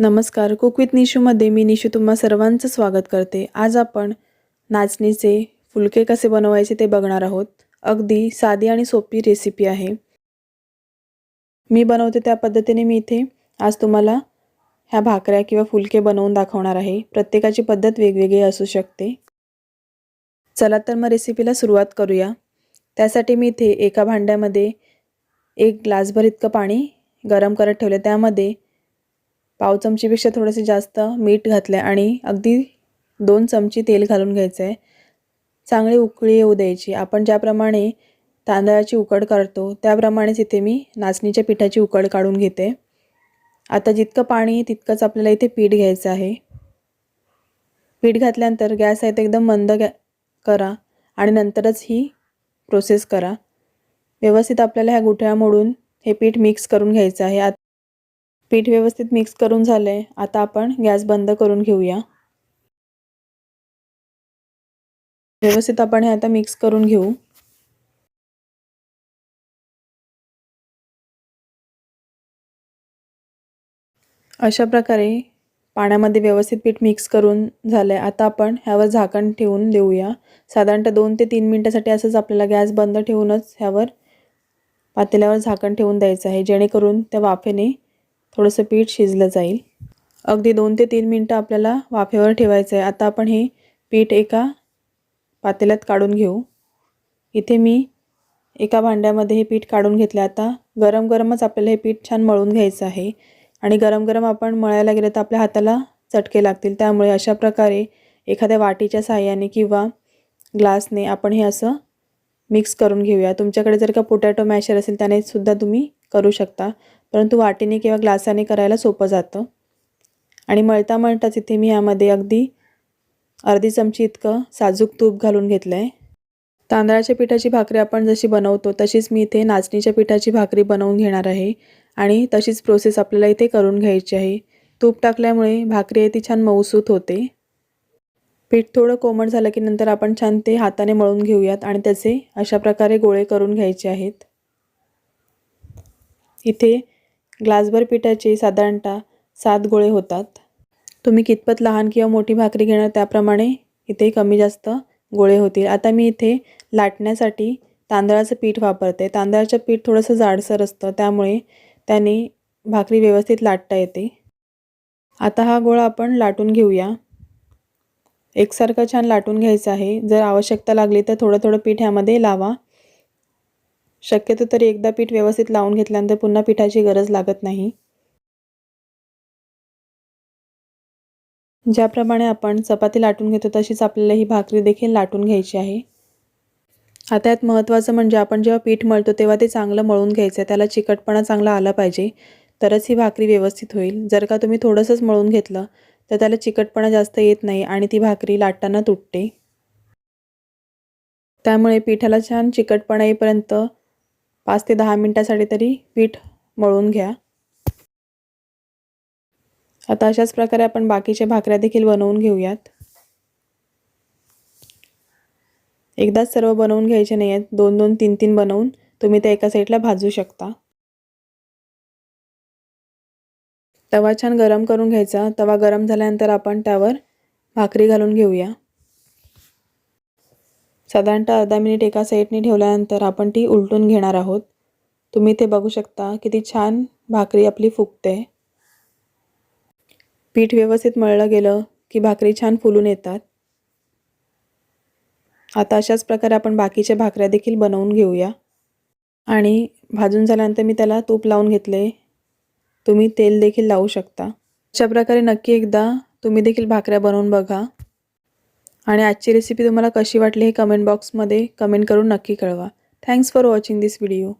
नमस्कार. Cook with निशूमध्ये मी निशू तुम्हा सर्वांचं स्वागत करते. आज आपण नाचणीचे फुलके कसे बनवायचे ते बघणार आहोत. अगदी साधी आणि सोपी रेसिपी आहे. मी बनवते त्या पद्धतीने मी इथे आज तुम्हाला ह्या भाकऱ्या किंवा फुलके बनवून दाखवणार आहे. प्रत्येकाची पद्धत वेगवेगळी असू शकते. चला तर मग रेसिपीला सुरुवात करूया. त्यासाठी मी इथे एका भांड्यामध्ये एक ग्लासभर इतकं पाणी गरम करत ठेवलं. त्यामध्ये पाव चमचीपेक्षा थोडंसं जास्त मीठ घातलं आहे आणि अगदी दोन चमची तेल घालून घ्यायचं आहे चांगली उकळी येऊ द्यायची. आपण ज्याप्रमाणे तांदळाची उकड काढतो त्याप्रमाणेच इथे मी नाचणीच्या पिठाची उकड काढून घेते. आता जितकं पाणी तितकंच आपल्याला इथे पीठ घ्यायचं आहे. पीठ घातल्यानंतर गॅस आहे ते एकदम मंद गॅ करा आणि नंतरच ही प्रोसेस करा. व्यवस्थित आपल्याला ह्या गुठळ्या मोडून हे पीठ मिक्स करून घ्यायचं आहे. आत पीठ व्यवस्थित मिक्स करून झालं आहे आता आपण गॅस बंद करून घेऊया. व्यवस्थित आपण हे आता मिक्स करून घेऊ. अशा प्रकारे पाण्यामध्ये व्यवस्थित पीठ मिक्स करून झालं आहे आता आपण ह्यावर झाकण ठेवून देऊया. साधारणतः दोन ते तीन मिनटासाठी असंच आपल्याला गॅस बंद ठेवूनच ह्यावर पातेल्यावर झाकण ठेवून द्यायचं आहे. जेणेकरून त्या वाफेने थोडंसं पीठ शिजलं जाईल. अगदी दोन ते तीन मिनटं आपल्याला वाफेवर ठेवायचं आहे. आता आपण हे पीठ एका पातेल्यात काढून घेऊ. इथे मी एका भांड्यामध्ये हे पीठ काढून घेतलं. आता गरम गरमच आपल्याला हे पीठ छान मळून घ्यायचं आहे. आणि गरम गरम आपण मळायला गेलं तर आपल्या हाताला चटके लागतील. त्यामुळे अशा प्रकारे एखाद्या वाटीच्या साह्याने किंवा ग्लासने आपण हे असं मिक्स करून घेऊया. तुमच्याकडे जर का पोटॅटो मॅशर असेल त्याने सुद्धा तुम्ही करू शकता. परंतु वाटीने किंवा ग्लासाने करायला सोपं जातं. आणि मळता मळताच इथे मी यामध्ये अगदी अर्धी चमची इतकं साजूक तूप घालून घेतलं आहे तांदळाच्या पिठाची भाकरी आपण जशी बनवतो तशीच मी इथे नाचणीच्या पिठाची भाकरी बनवून घेणार आहे. आणि तशीच प्रोसेस आपल्याला इथे करून घ्यायची आहे. तूप टाकल्यामुळे भाकरी आहे ती छान मऊसूत होते. पीठ थोडं कोमट झालं की नंतर आपण छान ते हाताने मळून घेऊयात आणि त्याचे अशा प्रकारे गोळे करून घ्यायचे आहेत. इथे ग्लासभर पिठाचे साधारणतः सात गोळे होतात. तुम्ही कितपत लहान किंवा मोठी भाकरी घेणार त्याप्रमाणे इथे कमी जास्त गोळे होतील. आता मी इथे लाटण्यासाठी तांदळाचं पीठ वापरते. तांदळाचं पीठ थोडंसं जाडसर असतं त्यामुळे त्याने भाकरी व्यवस्थित लाटता येते. आता हा गोळा आपण लाटून घेऊया. एकसारखं छान लाटून घ्यायचं आहे. जर आवश्यकता लागली तर थोडं थोडं पीठ ह्यामध्ये लावा. शक्यतो तरी एकदा पीठ व्यवस्थित लावून घेतल्यानंतर पुन्हा पिठाची गरज लागत नाही. ज्याप्रमाणे आपण चपाती लाटून घेतो तशीच आपल्याला ही भाकरी देखील लाटून घ्यायची आहे. आता यात महत्त्वाचं म्हणजे आपण जेव्हा पीठ मळतो तेव्हा ते चांगलं मळून घ्यायचं आहे. त्याला चिकटपणा चांगला आला पाहिजे. तरच ही भाकरी व्यवस्थित होईल. जर का तुम्ही थोडंसंच मळून घेतलं तर त्याला चिकटपणा जास्त येत नाही आणि ती भाकरी लाटताना तुटते. त्यामुळे पिठाला छान चिकटपणा येईपर्यंत पाच ते दहा मिनटासाठी तरी पीठ मळून घ्या. आता अशाच प्रकारे आपण बाकीच्या भाकऱ्या देखील बनवून घेऊयात. एकदाच सर्व बनवून घ्यायचे नाही आहेत. दोन दोन तीन तीन बनवून तुम्ही त्या एका साईडला भाजू शकता. तवा छान गरम करून घ्यायचा. तवा गरम झाल्यानंतर आपण त्यावर भाकरी घालून घेऊया. साधारणतः अर्धा मिनिट एका साईडने ठेवल्यानंतर आपण ती उलटून घेणार आहोत. तुम्ही ते बघू शकता किती छान भाकरी आपली फुगते. पीठ व्यवस्थित मळलं गेलं की भाकरी छान फुलून येतात. आता अशाच प्रकारे आपण बाकीच्या भाकऱ्या देखील बनवून घेऊया. आणि भाजून झाल्यानंतर मी त्याला तूप लावून घेतले. तुम्ही तेल देखील लावू शकता. अशा प्रकारे नक्की एकदा तुम्ही देखील भाकऱ्या बनवून बघा. आणि आजची रेसिपी तुम्हाला कशी वाटली हे कमेंट बॉक्समध्ये कमेंट करून नक्की कळवा. Thanks for watching this video